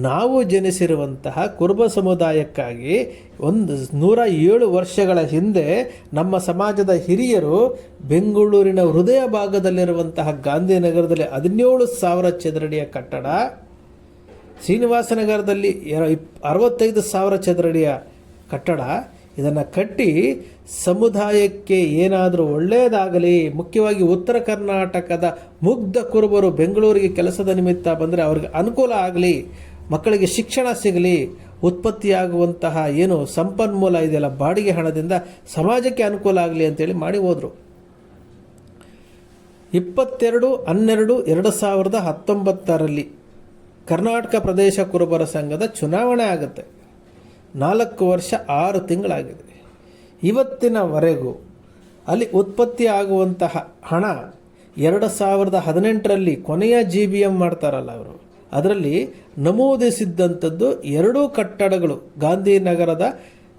ನಾವು ಜನಿಸಿರುವಂತಹ ಕುರುಬ ಸಮುದಾಯಕ್ಕಾಗಿ ಒಂದು ನೂರ ಏಳು ವರ್ಷಗಳ ಹಿಂದೆ ನಮ್ಮ ಸಮಾಜದ ಹಿರಿಯರು ಬೆಂಗಳೂರಿನ ಹೃದಯ ಭಾಗದಲ್ಲಿರುವಂತಹ ಗಾಂಧಿನಗರದಲ್ಲಿ ಹದಿನೇಳು ಸಾವಿರ ಚದರಡಿಯ ಕಟ್ಟಡ, ಶ್ರೀನಿವಾಸನಗರದಲ್ಲಿ ಅರವತ್ತೈದು ಸಾವಿರ ಚದರಡಿಯ ಕಟ್ಟಡ, ಇದನ್ನು ಕಟ್ಟಿ ಸಮುದಾಯಕ್ಕೆ ಏನಾದರೂ ಒಳ್ಳೆಯದಾಗಲಿ ಮುಖ್ಯವಾಗಿ ಉತ್ತರ ಕರ್ನಾಟಕದ ಮುಗ್ಧ ಕುರುಬರು ಬೆಂಗಳೂರಿಗೆ ಕೆಲಸದ ನಿಮಿತ್ತ ಬಂದರೆ ಅವ್ರಿಗೆ ಅನುಕೂಲ ಆಗಲಿ ಮಕ್ಕಳಿಗೆ ಶಿಕ್ಷಣ ಸಿಗಲಿ, ಉತ್ಪತ್ತಿಯಾಗುವಂತಹ ಏನು ಸಂಪನ್ಮೂಲ ಇದೆಯಲ್ಲ, ಬಾಡಿಗೆ ಹಣದಿಂದ ಸಮಾಜಕ್ಕೆ ಅನುಕೂಲ ಆಗಲಿ ಅಂತೇಳಿ ಮಾಡಿ ಹೋದರು. ಇಪ್ಪತ್ತೆರಡು, ಹನ್ನೆರಡು, ಎರಡು ಸಾವಿರದ ಹತ್ತೊಂಬತ್ತರಲ್ಲಿ ಕರ್ನಾಟಕ ಪ್ರದೇಶ ಕುರುಬರ ಸಂಘದ ಚುನಾವಣೆ ಆಗುತ್ತೆ. ನಾಲ್ಕು ವರ್ಷ ಆರು ತಿಂಗಳಾಗಿದೆ. ಇವತ್ತಿನವರೆಗೂ ಅಲ್ಲಿ ಉತ್ಪತ್ತಿ ಆಗುವಂತಹ ಹಣ ಎರಡು ಸಾವಿರದ ಹದಿನೆಂಟರಲ್ಲಿ ಕೊನೆಯ ಜಿ ಬಿ ಎಂ ಮಾಡ್ತಾರಲ್ಲ ಅವರು. ಅದರಲ್ಲಿ ನಮೂದಿಸಿದ್ದಂಥದ್ದು ಎರಡೂ ಕಟ್ಟಡಗಳು. ಗಾಂಧಿನಗರದ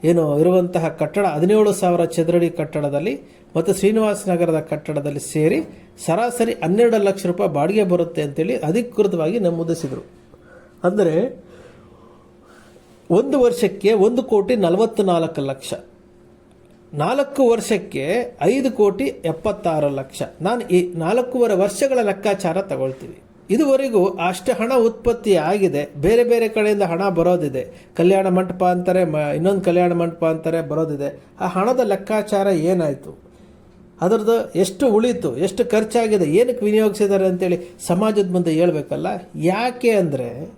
ಏನು ಇರುವಂತಹ ಕಟ್ಟಡ, ಹದಿನೇಳು ಸಾವಿರ ಚದರಡಿ ಕಟ್ಟಡದಲ್ಲಿ ಮತ್ತು ಶ್ರೀನಿವಾಸ ನಗರದ ಕಟ್ಟಡದಲ್ಲಿ ಸೇರಿ ಸರಾಸರಿ ಹನ್ನೆರಡು ಲಕ್ಷ ರೂಪಾಯಿ ಬಾಡಿಗೆ ಬರುತ್ತೆ ಅಂತೇಳಿ ಅಧಿಕೃತವಾಗಿ ನಮೂದಿಸಿದರು. ಅಂದರೆ ಒಂದು ವರ್ಷಕ್ಕೆ ಒಂದು ಕೋಟಿ ನಲವತ್ತು ನಾಲ್ಕು ಲಕ್ಷ. ನಾಲ್ಕು ವರ್ಷಕ್ಕೆ ಐದು ಕೋಟಿ ಎಪ್ಪತ್ತಾರು ಲಕ್ಷ. ನಾನು ಈ ನಾಲ್ಕೂವರೆ ವರ್ಷಗಳ ಲೆಕ್ಕಾಚಾರ ತಗೊಳ್ತೀವಿ. ಇದುವರೆಗೂ ಅಷ್ಟು ಹಣ ಉತ್ಪತ್ತಿ ಆಗಿದೆ. ಬೇರೆ ಬೇರೆ ಕಡೆಯಿಂದ ಹಣ ಬರೋದಿದೆ. ಕಲ್ಯಾಣ ಮಂಟಪ ಅಂತಾರೆ, ಮ, ಇನ್ನೊಂದು ಕಲ್ಯಾಣ ಮಂಟಪ ಅಂತಾರೆ, ಬರೋದಿದೆ. ಆ ಹಣದ ಲೆಕ್ಕಾಚಾರ ಏನಾಯಿತು? ಅದರದ್ದು ಎಷ್ಟು ಉಳಿತು? ಎಷ್ಟು ಖರ್ಚಾಗಿದೆ? ಏನಕ್ಕೆ ವಿನಿಯೋಗಿಸಿದ್ದಾರೆ ಅಂತೇಳಿ ಸಮಾಜದ ಮುಂದೆ ಹೇಳಬೇಕಲ್ಲ? ಯಾಕೆ ಅಂದರೆ,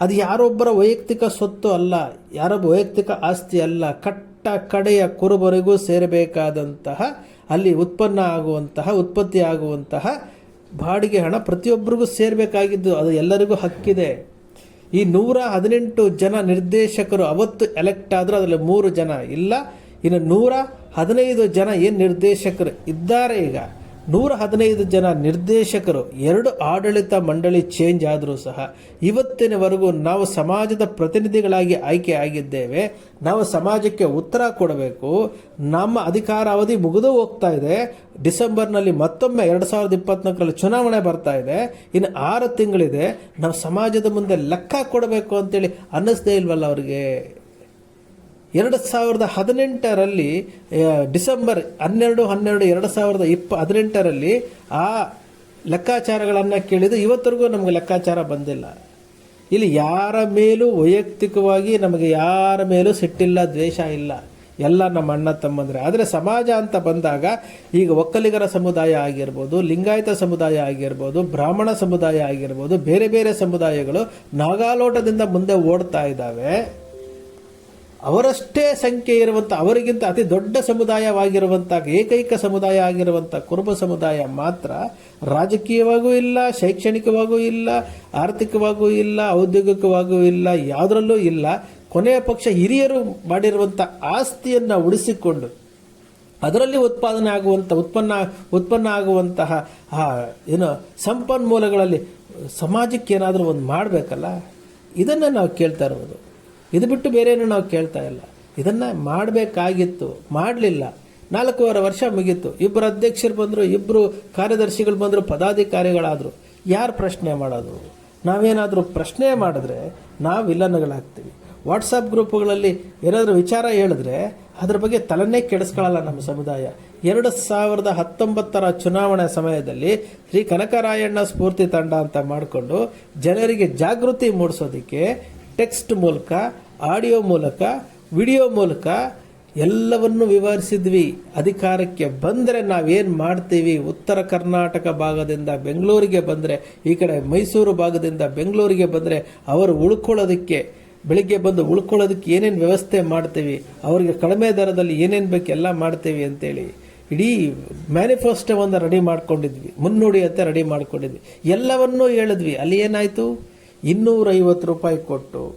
ಅದು ಯಾರೊಬ್ಬರ ವೈಯಕ್ತಿಕ ಸ್ವತ್ತು ಅಲ್ಲ, ಯಾರೊಬ್ಬ ವೈಯಕ್ತಿಕ ಆಸ್ತಿ ಅಲ್ಲ, ಕಟ್ಟ ಕಡೆಯ ಕುರುಬರಿಗೂ ಸೇರಬೇಕಾದಂತಹ, ಅಲ್ಲಿ ಉತ್ಪನ್ನ ಆಗುವಂತಹ, ಉತ್ಪತ್ತಿ ಆಗುವಂತಹ ಬಾಡಿಗೆ ಹಣ ಪ್ರತಿಯೊಬ್ಬರಿಗೂ ಸೇರಬೇಕಾಗಿದ್ದು ಅದು ಎಲ್ಲರಿಗೂ ಹಕ್ಕಿದೆ. ಈ ನೂರ ಹದಿನೆಂಟು ಜನ ನಿರ್ದೇಶಕರು ಅವತ್ತು ಎಲೆಕ್ಟ್ ಆದರೂ ಅದರಲ್ಲಿ ಮೂರು ಜನ ಇಲ್ಲ. ಇನ್ನು ನೂರ ಹದಿನೈದು ಜನ ಏನು ನಿರ್ದೇಶಕರು ಇದ್ದಾರೆ ಈಗ? ನೂರ ಹದಿನೈದು ಜನ ನಿರ್ದೇಶಕರು, ಎರಡು ಆಡಳಿತ ಮಂಡಳಿ ಚೇಂಜ್ ಆದರೂ ಸಹ ಇವತ್ತಿನವರೆಗೂ ನಾವು ಸಮಾಜದ ಪ್ರತಿನಿಧಿಗಳಾಗಿ ಆಯ್ಕೆ ಆಗಿದ್ದೇವೆ. ನಾವು ಸಮಾಜಕ್ಕೆ ಉತ್ತರ ಕೊಡಬೇಕು. ನಮ್ಮ ಅಧಿಕಾರಾವಧಿ ಮುಗಿದು ಹೋಗ್ತಾ ಇದೆ. ಡಿಸೆಂಬರ್ನಲ್ಲಿ ಮತ್ತೊಮ್ಮೆ ಎರಡು ಸಾವಿರದ ಇಪ್ಪತ್ನಾಲ್ಕರಲ್ಲಿ ಚುನಾವಣೆ ಬರ್ತಾ ಇದೆ. ಇನ್ನು ಆರು ತಿಂಗಳಿದೆ. ನಾವು ಸಮಾಜದ ಮುಂದೆ ಲೆಕ್ಕ ಕೊಡಬೇಕು ಅಂತೇಳಿ ಅನ್ನಿಸ್ದೇ ಇಲ್ವಲ್ಲ ಅವ್ರಿಗೆ? ಎರಡು ಸಾವಿರದ ಹದಿನೆಂಟರಲ್ಲಿ ಡಿಸೆಂಬರ್ ಹನ್ನೆರಡು ಹನ್ನೆರಡು, ಎರಡು ಸಾವಿರದ ಇಪ್ಪ ಹದಿನೆಂಟರಲ್ಲಿ ಆ ಲೆಕ್ಕಾಚಾರಗಳನ್ನು ಕೇಳಿದ್ದು ಇವತ್ತರೆಗೂ ನಮಗೆ ಲೆಕ್ಕಾಚಾರ ಬಂದಿಲ್ಲ. ಇಲ್ಲಿ ಯಾರ ಮೇಲೂ ವೈಯಕ್ತಿಕವಾಗಿ ನಮಗೆ ಯಾರ ಮೇಲೂ ಸಿಟ್ಟಿಲ್ಲ, ದ್ವೇಷ ಇಲ್ಲ. ಎಲ್ಲ ನಮ್ಮ ಅಣ್ಣ ತಮ್ಮಂದ್ರೆ. ಆದರೆ ಸಮಾಜ ಅಂತ ಬಂದಾಗ ಈಗ ಒಕ್ಕಲಿಗರ ಸಮುದಾಯ ಆಗಿರ್ಬೋದು, ಲಿಂಗಾಯತ ಸಮುದಾಯ ಆಗಿರ್ಬೋದು, ಬ್ರಾಹ್ಮಣ ಸಮುದಾಯ ಆಗಿರ್ಬೋದು, ಬೇರೆ ಬೇರೆ ಸಮುದಾಯಗಳು ನಾಗಾಲೋಟದಿಂದ ಮುಂದೆ ಓಡ್ತಾ ಇದ್ದಾವೆ. ಅವರಷ್ಟೇ ಸಂಖ್ಯೆ ಇರುವಂಥ ಅವರಿಗಿಂತ ಅತಿ ದೊಡ್ಡ ಸಮುದಾಯವಾಗಿರುವಂಥ ಏಕೈಕ ಸಮುದಾಯ ಆಗಿರುವಂಥ ಕುರುಬ ಸಮುದಾಯ ಮಾತ್ರ ರಾಜಕೀಯವಾಗೂ ಇಲ್ಲ, ಶೈಕ್ಷಣಿಕವಾಗೂ ಇಲ್ಲ, ಆರ್ಥಿಕವಾಗೂ ಇಲ್ಲ, ಔದ್ಯೋಗಿಕವಾಗೂ ಇಲ್ಲ, ಯಾವುದರಲ್ಲೂ ಇಲ್ಲ. ಕೊನೆಯ ಪಕ್ಷ ಹಿರಿಯರು ಮಾಡಿರುವಂಥ ಆಸ್ತಿಯನ್ನು ಉಳಿಸಿಕೊಂಡು ಅದರಲ್ಲಿ ಉತ್ಪಾದನೆ ಆಗುವಂಥ ಉತ್ಪನ್ನ ಉತ್ಪನ್ನ ಆಗುವಂತಹ ಏನು ಸಂಪನ್ಮೂಲಗಳಲ್ಲಿ ಸಮಾಜಕ್ಕೆ ಏನಾದರೂ ಒಂದು ಮಾಡಬೇಕಲ್ಲ? ಇದನ್ನು ನಾವು ಕೇಳ್ತಾ ಇರೋದು ಇದು ಬಿಟ್ಟು ಬೇರೆ ನಾವು ಕೇಳ್ತಾ ಇಲ್ಲ. ಇದನ್ನು ಮಾಡಬೇಕಾಗಿತ್ತು, ಮಾಡಲಿಲ್ಲ. ನಾಲ್ಕೂವರೆ ವರ್ಷ ಮುಗೀತು. ಇಬ್ಬರು ಅಧ್ಯಕ್ಷರು ಬಂದರು ಇಬ್ಬರು ಕಾರ್ಯದರ್ಶಿಗಳು ಬಂದರು, ಪದಾಧಿಕಾರಿಗಳಾದರು. ಯಾರು ಪ್ರಶ್ನೆ ಮಾಡೋದು? ನಾವೇನಾದರೂ ಪ್ರಶ್ನೆ ಮಾಡಿದ್ರೆ ನಾವು ವಿಲನ್ಗಳಾಗ್ತೀವಿ. ವಾಟ್ಸಪ್ ಗ್ರೂಪ್ಗಳಲ್ಲಿ ಏನಾದರೂ ವಿಚಾರ ಹೇಳಿದ್ರೆ ಅದ್ರ ಬಗ್ಗೆ ತಲೆನೇ ಕೆಡಿಸ್ಕೊಳ್ಳಲ್ಲ ನಮ್ಮ ಸಮುದಾಯ. ಎರಡು ಸಾವಿರದ ಹತ್ತೊಂಬತ್ತರ ಚುನಾವಣೆ ಸಮಯದಲ್ಲಿ ಶ್ರೀ ಕನಕರಾಯಣ್ಣ ಸ್ಫೂರ್ತಿ ತಂಡ ಅಂತ ಮಾಡಿಕೊಂಡು ಜನರಿಗೆ ಜಾಗೃತಿ ಮೂಡಿಸೋದಕ್ಕೆ ಟೆಕ್ಸ್ಟ್ ಮೂಲಕ, ಆಡಿಯೋ ಮೂಲಕ, ವಿಡಿಯೋ ಮೂಲಕ ಎಲ್ಲವನ್ನು ವಿವರಿಸಿದ್ವಿ. ಅಧಿಕಾರಕ್ಕೆ ಬಂದರೆ ನಾವೇನು ಮಾಡ್ತೀವಿ? ಉತ್ತರ ಕರ್ನಾಟಕ ಭಾಗದಿಂದ ಬೆಂಗಳೂರಿಗೆ ಬಂದರೆ, ಈ ಕಡೆ ಮೈಸೂರು ಭಾಗದಿಂದ ಬೆಂಗಳೂರಿಗೆ ಬಂದರೆ ಅವರು ಉಳ್ಕೊಳ್ಳೋದಕ್ಕೆ, ಬೆಳಿಗ್ಗೆ ಬಂದು ಉಳ್ಕೊಳ್ಳೋದಕ್ಕೆ ಏನೇನು ವ್ಯವಸ್ಥೆ ಮಾಡ್ತೀವಿ? ಅವರಿಗೆ ಕಡಿಮೆ ದರದಲ್ಲಿ ಏನೇನು ಬೇಕು ಎಲ್ಲ ಮಾಡ್ತೀವಿ ಅಂತೇಳಿ. ಇಡೀ ಮ್ಯಾನಿಫೆಸ್ಟೋವನ್ನು ರೆಡಿ ಮಾಡ್ಕೊಂಡಿದ್ವಿ. ಮುನ್ನುಡಿ ಅಂತ ರೆಡಿ ಮಾಡ್ಕೊಂಡಿದ್ವಿ. ಎಲ್ಲವನ್ನೂ ಹೇಳಿದ್ವಿ. ಅಲ್ಲಿ ಏನಾಯಿತು? ಇನ್ನೂರೈವತ್ತು ರೂಪಾಯಿ ಕೊಟ್ಟು,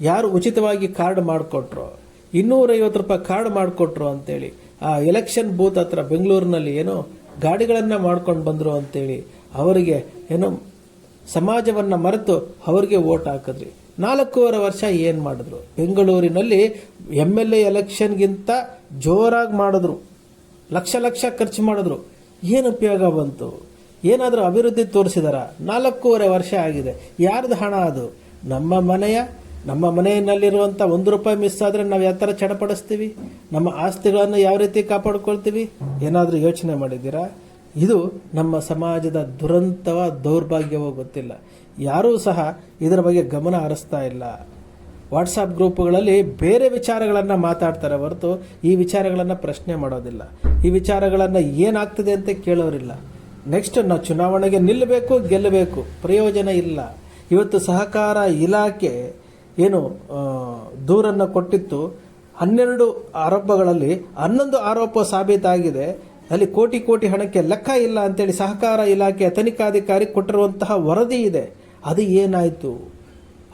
ಯಾರು ಉಚಿತವಾಗಿ ಕಾರ್ಡ್ ಮಾಡಿಕೊಟ್ರು, ಇನ್ನೂರೈವತ್ತು ರೂಪಾಯಿ ಕಾರ್ಡ್ ಮಾಡಿಕೊಟ್ರು ಅಂತೇಳಿ, ಆ ಎಲೆಕ್ಷನ್ ಬೂತ್ ಹತ್ರ ಬೆಂಗಳೂರಿನಲ್ಲಿ ಏನೋ ಗಾಡಿಗಳನ್ನು ಮಾಡ್ಕೊಂಡು ಬಂದರು ಅಂತೇಳಿ ಅವರಿಗೆ ಏನೋ ಸಮಾಜವನ್ನು ಮರೆತು ಅವರಿಗೆ ಓಟ್ ಹಾಕಿದ್ರಿ. ನಾಲ್ಕೂವರೆ ವರ್ಷ ಏನು ಮಾಡಿದ್ರು? ಬೆಂಗಳೂರಿನಲ್ಲಿ ಎಂ ಎಲ್ ಎ ಎಲೆಕ್ಷನ್ಗಿಂತ ಜೋರಾಗಿ ಮಾಡಿದ್ರು. ಲಕ್ಷ ಲಕ್ಷ ಖರ್ಚು ಮಾಡಿದ್ರು. ಏನು ಉಪಯೋಗ ಬಂತು? ಏನಾದರೂ ಅಭಿವೃದ್ಧಿ ತೋರಿಸಿದಾರ? ನಾಲ್ಕೂವರೆ ವರ್ಷ ಆಗಿದೆ. ಯಾರ್ದು ಹಣ ಅದು? ನಮ್ಮ ಮನೆಯ, ನಮ್ಮ ಮನೆಯಲ್ಲಿರುವಂಥ ಒಂದು ರೂಪಾಯಿ ಮಿಸ್ ಆದರೆ ನಾವು ಯಾವ ಥರ ಚಡಪಡಿಸ್ತೀವಿ? ನಮ್ಮ ಆಸ್ತಿಗಳನ್ನು ಯಾವ ರೀತಿ ಕಾಪಾಡ್ಕೊಳ್ತೀವಿ? ಏನಾದರೂ ಯೋಚನೆ ಮಾಡಿದ್ದೀರಾ? ಇದು ನಮ್ಮ ಸಮಾಜದ ದುರಂತವ ದೌರ್ಭಾಗ್ಯವೋ ಗೊತ್ತಿಲ್ಲ. ಯಾರೂ ಸಹ ಇದರ ಬಗ್ಗೆ ಗಮನ ಹರಿಸ್ತಾ ಇಲ್ಲ. ವಾಟ್ಸಪ್ ಗ್ರೂಪ್ಗಳಲ್ಲಿ ಬೇರೆ ವಿಚಾರಗಳನ್ನು ಮಾತಾಡ್ತಾರೆ ಹೊರತು ಈ ವಿಚಾರಗಳನ್ನು ಪ್ರಶ್ನೆ ಮಾಡೋದಿಲ್ಲ. ಈ ವಿಚಾರಗಳನ್ನು ಏನಾಗ್ತದೆ ಅಂತ ಕೇಳೋರಿಲ್ಲ. ನೆಕ್ಸ್ಟ್ ನಾವು ಚುನಾವಣೆಗೆ ನಿಲ್ಲಬೇಕು, ಗೆಲ್ಲಬೇಕು. ಪ್ರಯೋಜನ ಇಲ್ಲ. ಇವತ್ತು ಸಹಕಾರ ಇಲಾಖೆ ಏನು ದೂರನ್ನು ಕೊಟ್ಟಿತ್ತು. ಹನ್ನೆರಡು ಆರೋಪಗಳಲ್ಲಿ ಹನ್ನೊಂದು ಆರೋಪ ಸಾಬೀತಾಗಿದೆ ಅಲ್ಲಿ ಕೋಟಿ ಕೋಟಿ ಹಣಕ್ಕೆ ಲೆಕ್ಕ ಇಲ್ಲ ಅಂತೇಳಿ ಸಹಕಾರ ಇಲಾಖೆಯ ತನಿಖಾಧಿಕಾರಿ ಕೊಟ್ಟಿರುವಂತಹ ವರದಿ ಇದೆ. ಅದು ಏನಾಯಿತು?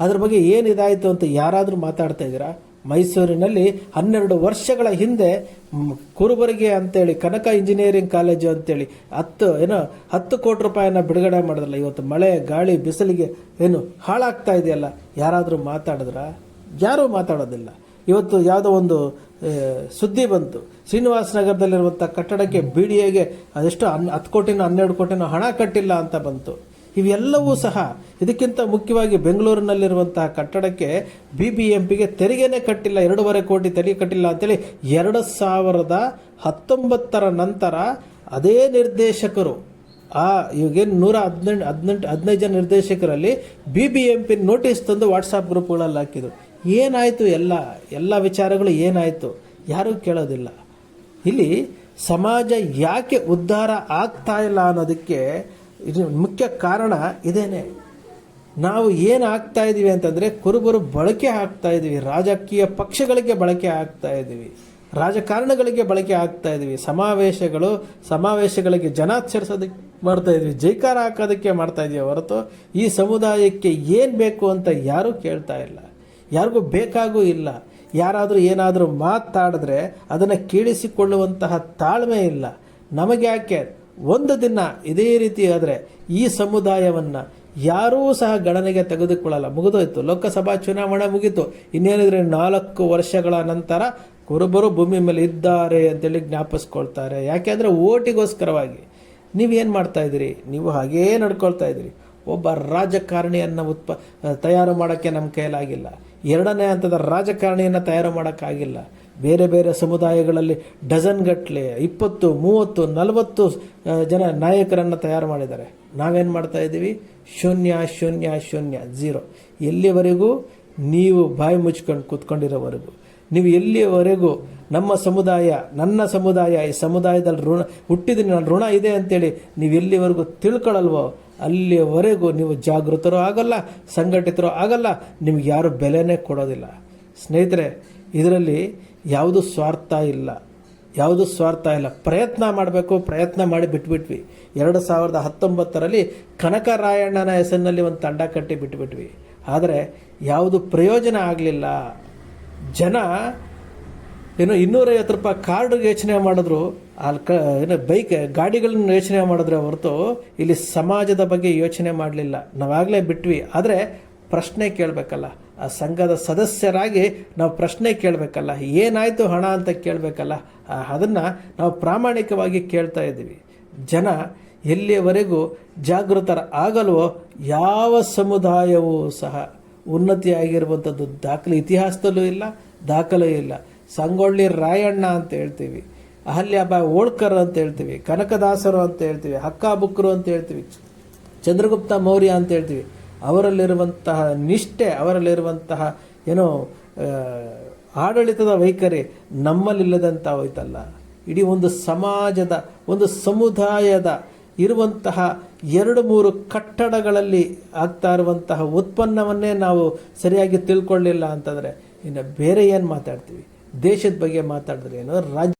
ಅದ್ರ ಬಗ್ಗೆ ಏನಿದಾಯಿತು ಅಂತ ಯಾರಾದರೂ ಮಾತಾಡ್ತಾ ಇದ್ದೀರಾ? ಮೈಸೂರಿನಲ್ಲಿ ಹನ್ನೆರಡು ವರ್ಷಗಳ ಹಿಂದೆ ಕುರುಬರಿಗೆ ಅಂತೇಳಿ ಕನಕ ಇಂಜಿನಿಯರಿಂಗ್ ಕಾಲೇಜು ಅಂತೇಳಿ ಹತ್ತು, ಏನೋ ಹತ್ತು ಕೋಟಿ ರೂಪಾಯಿನ ಬಿಡುಗಡೆ ಮಾಡಿದ್ರಲ್ಲ, ಇವತ್ತು ಮಳೆ, ಗಾಳಿ, ಬಿಸಿಲಿಗೆ ಏನು ಹಾಳಾಗ್ತಾ ಇದೆಯಲ್ಲ, ಯಾರಾದರೂ ಮಾತಾಡಿದ್ರ? ಯಾರೂ ಮಾತಾಡೋದಿಲ್ಲ. ಇವತ್ತು ಯಾವುದೋ ಒಂದು ಸುದ್ದಿ ಬಂತು. ಶ್ರೀನಿವಾಸ ನಗರದಲ್ಲಿರುವಂಥ ಕಟ್ಟಡಕ್ಕೆ ಬಿ ಡಿ ಎಗೆ ಅದೆಷ್ಟು ಹನ್, ಹತ್ತು ಕೋಟಿನೋ ಹನ್ನೆರಡು ಕೋಟಿನೋ ಹಣ ಕಟ್ಟಿಲ್ಲ ಅಂತ ಬಂತು. ಇವೆಲ್ಲವೂ ಸಹ ಇದಕ್ಕಿಂತ ಮುಖ್ಯವಾಗಿ ಬೆಂಗಳೂರಿನಲ್ಲಿರುವಂತಹ ಕಟ್ಟಡಕ್ಕೆ ಬಿ ಬಿ ಎಂ ಪಿಗೆ ತೆರಿಗೆನೇ ಕಟ್ಟಿಲ್ಲ, ಎರಡೂವರೆ ಕೋಟಿ ತೆರಿಗೆ ಕಟ್ಟಿಲ್ಲ ಅಂತೇಳಿ ಎರಡು ಸಾವಿರದ ಹತ್ತೊಂಬತ್ತರ ನಂತರ ಅದೇ ನಿರ್ದೇಶಕರು, ಆ ಇವಾಗೇನು ನೂರ ಹದಿನೆಂಟು ಹದಿನೆಂಟು, ಹದಿನೈದು ಜನ ನಿರ್ದೇಶಕರಲ್ಲಿ B B M P notice ತಂದು ವಾಟ್ಸಾಪ್ ಗ್ರೂಪ್ಗಳಲ್ಲಿ ಹಾಕಿದ್ರು. ಏನಾಯಿತು ಎಲ್ಲ ಎಲ್ಲ ವಿಚಾರಗಳು ಏನಾಯಿತು? ಯಾರೂ ಕೇಳೋದಿಲ್ಲ. ಇಲ್ಲಿ ಸಮಾಜ ಯಾಕೆ ಉದ್ಧಾರ ಆಗ್ತಾ ಇಲ್ಲ ಅನ್ನೋದಕ್ಕೆ ಇದು ಮುಖ್ಯ ಕಾರಣ ಇದೇನೆ. ನಾವು ಏನು ಆಗ್ತಾ ಇದೀವಿ ಅಂತಂದರೆ ಕುರುಬರು ಬಳಕೆ ಆಗ್ತಾ ಇದ್ದೀವಿ ರಾಜಕೀಯ ಪಕ್ಷಗಳಿಗೆ ಬಳಕೆ ಆಗ್ತಾ ಇದ್ದೀವಿ ರಾಜಕಾರಣಗಳಿಗೆ ಬಳಕೆ ಆಗ್ತಾ ಇದ್ದೀವಿ ಸಮಾವೇಶಗಳು, ಸಮಾವೇಶಗಳಿಗೆ ಜನ ಸೇರಿಸೋದಕ್ಕೆ ಮಾಡ್ತಾ ಇದ್ವಿ. ಜೈಕಾರ ಹಾಕೋದಕ್ಕೆ ಮಾಡ್ತಾ ಇದೀವಿ ಹೊರತು ಈ ಸಮುದಾಯಕ್ಕೆ ಏನು ಬೇಕು ಅಂತ ಯಾರೂ ಕೇಳ್ತಾ ಇಲ್ಲ. ಯಾರಿಗೂ ಬೇಕಾಗೂ ಇಲ್ಲ. ಯಾರಾದರೂ ಏನಾದರೂ ಮಾತಾಡಿದ್ರೆ ಅದನ್ನು ಕೇಳಿಸಿಕೊಳ್ಳುವಂತಹ ತಾಳ್ಮೆ ಇಲ್ಲ. ನಮಗೆ ಯಾಕೆ ಒಂದು ದಿನ ಇದೇ ರೀತಿ ಆದರೆ ಈ ಸಮುದಾಯವನ್ನು ಯಾರೂ ಸಹ ಗಣನೆಗೆ ತೆಗೆದುಕೊಳ್ಳಲ್ಲ. ಮುಗಿದೋಯ್ತು. ಲೋಕಸಭಾ ಚುನಾವಣೆ ಮುಗಿತು. ಇನ್ನೇನಿದ್ರೆ ನಾಲ್ಕು ವರ್ಷಗಳ ನಂತರ ಕುರುಬರು ಭೂಮಿ ಮೇಲೆ ಇದ್ದಾರೆ ಅಂತೇಳಿ ಜ್ಞಾಪಿಸ್ಕೊಳ್ತಾರೆ. ಯಾಕೆಂದರೆ ಓಟಿಗೋಸ್ಕರವಾಗಿ. ನೀವೇನು ಮಾಡ್ತಾ ಇದ್ದೀರಿ? ನೀವು ಹಾಗೇ ನಡ್ಕೊಳ್ತಾ ಇದ್ದೀರಿ. ಒಬ್ಬ ರಾಜಕಾರಣಿಯನ್ನು ಉತ್ಪ ತಯಾರು ಮಾಡೋಕ್ಕೆ ನಮ್ಮ ಕೈಲಾಗಿಲ್ಲ. ಎರಡನೇ ಹಂತದ ರಾಜಕಾರಣಿಯನ್ನು ತಯಾರು ಮಾಡೋಕ್ಕಾಗಿಲ್ಲ. ಬೇರೆ ಬೇರೆ ಸಮುದಾಯಗಳಲ್ಲಿ ಡಜನ್ ಗಟ್ಟಲೆ ಇಪ್ಪತ್ತು, ಮೂವತ್ತು, ನಲವತ್ತು ಜನ ನಾಯಕರನ್ನು ತಯಾರು ಮಾಡಿದ್ದಾರೆ. ನಾವೇನು ಮಾಡ್ತಾ ಇದ್ದೀವಿ? ಶೂನ್ಯ ಶೂನ್ಯ ಶೂನ್ಯ ಝೀರೋ ಎಲ್ಲಿವರೆಗೂ? ನೀವು ಬಾಯಿ ಮುಚ್ಕೊಂಡು ಕೂತ್ಕೊಂಡಿರೋವರೆಗೂ. ನೀವು ಎಲ್ಲಿಯವರೆಗೂ ನಮ್ಮ ಸಮುದಾಯ, ನನ್ನ ಸಮುದಾಯ, ಈ ಸಮುದಾಯದಲ್ಲಿ ಋಣ ಹುಟ್ಟಿದ್ದೀನಿ ನನ್ನ ಋಣ ಇದೆ ಅಂತೇಳಿ ನೀವು ಎಲ್ಲಿವರೆಗೂ ತಿಳ್ಕೊಳ್ಳಲ್ವೋ, ಅಲ್ಲಿವರೆಗೂ ನೀವು ಜಾಗೃತರು ಆಗಲ್ಲ, ಸಂಘಟಿತರು ಆಗಲ್ಲ, ನಿಮ್ಗೆ ಯಾರು ಬೆಲೆನೇ ಕೊಡೋದಿಲ್ಲ. ಸ್ನೇಹಿತರೆ, ಇದರಲ್ಲಿ ಯಾವುದು ಸ್ವಾರ್ಥ ಇಲ್ಲ. ಯಾವುದು ಸ್ವಾರ್ಥ ಇಲ್ಲ. ಪ್ರಯತ್ನ ಮಾಡಬೇಕು, ಪ್ರಯತ್ನ ಮಾಡಿ ಬಿಟ್ಬಿಟ್ವಿ. ಎರಡು ಸಾವಿರದ ಹತ್ತೊಂಬತ್ತರಲ್ಲಿ ಕನಕರಾಯಣ್ಣನ ಹೆಸರಿನಲ್ಲಿ ಒಂದು ತಂಡ ಕಟ್ಟಿ ಬಿಟ್ಬಿಟ್ವಿ. ಆದರೆ ಯಾವುದು ಪ್ರಯೋಜನ ಆಗಲಿಲ್ಲ. ಜನ ಏನು ಇನ್ನೂರೈವತ್ತು ರೂಪಾಯಿ ಕಾರ್ಡ್ ಯೋಚನೆ ಮಾಡಿದ್ರು. ಅಲ್ಲಿ ಕ, ಏನು ಬೈಕ್, ಗಾಡಿಗಳನ್ನ ಯೋಚನೆ ಮಾಡಿದ್ರೆ ಹೊರತು ಇಲ್ಲಿ ಸಮಾಜದ ಬಗ್ಗೆ ಯೋಚನೆ ಮಾಡಲಿಲ್ಲ. ನಾವಾಗಲೇ ಬಿಟ್ವಿ. ಆದರೆ ಪ್ರಶ್ನೆ ಕೇಳಬೇಕಲ್ಲ. ಆ ಸಂಘದ ಸದಸ್ಯರಾಗಿ ನಾವು ಪ್ರಶ್ನೆ ಕೇಳಬೇಕಲ್ಲ. ಏನಾಯಿತು ಹಣ ಅಂತ ಕೇಳಬೇಕಲ್ಲ. ಅದನ್ನು ನಾವು ಪ್ರಾಮಾಣಿಕವಾಗಿ ಕೇಳ್ತಾ ಇದ್ದೀವಿ. ಜನ ಎಲ್ಲಿಯವರೆಗೂ ಜಾಗೃತರ ಆಗಲ್ವೋ ಯಾವ ಸಮುದಾಯವೂ ಸಹ ಉನ್ನತಿಯಾಗಿರುವಂಥದ್ದು ದಾಖಲೆ ಇತಿಹಾಸದಲ್ಲೂ ಇಲ್ಲ, ದಾಖಲೆ ಇಲ್ಲ. ಸಂಗೊಳ್ಳಿ ರಾಯಣ್ಣ ಅಂತ ಹೇಳ್ತೀವಿ ಅಹಲ್ಯಾಬಾಯಿ ಓಳ್ಕರ್ ಅಂತ ಹೇಳ್ತೀವಿ, ಕನಕದಾಸರು ಅಂತ ಹೇಳ್ತೀವಿ ಹಕ್ಕ ಬುಕ್ರು ಅಂತ ಹೇಳ್ತೀವಿ ಚಂದ್ರಗುಪ್ತ ಮೌರ್ಯ ಅಂತ ಹೇಳ್ತೀವಿ. ಅವರಲ್ಲಿರುವಂತಹ ನಿಷ್ಠೆ, ಅವರಲ್ಲಿರುವಂತಹ, ಏನೋ ಆಡಳಿತದ ವೈಖರಿ ನಮ್ಮಲ್ಲಿಲ್ಲದಂತ ಹೋಯ್ತಲ್ಲ. ಇಡೀ ಒಂದು ಸಮಾಜದ, ಒಂದು ಸಮುದಾಯದ ಇರುವಂತಹ ಎರಡು ಮೂರು ಕಟ್ಟಡಗಳಲ್ಲಿ ಆಗ್ತಾ ಇರುವಂತಹ ಉತ್ಪನ್ನವನ್ನೇ ನಾವು ಸರಿಯಾಗಿ ತಿಳ್ಕೊಳ್ಳಿಲ್ಲ ಅಂತಂದರೆ ಇನ್ನು ಬೇರೆ ಏನು ಮಾತಾಡ್ತೀವಿ? ದೇಶದ ಬಗ್ಗೆ ಮಾತಾಡಿದ್ರೆ ಏನು ರಾಜ್ಯ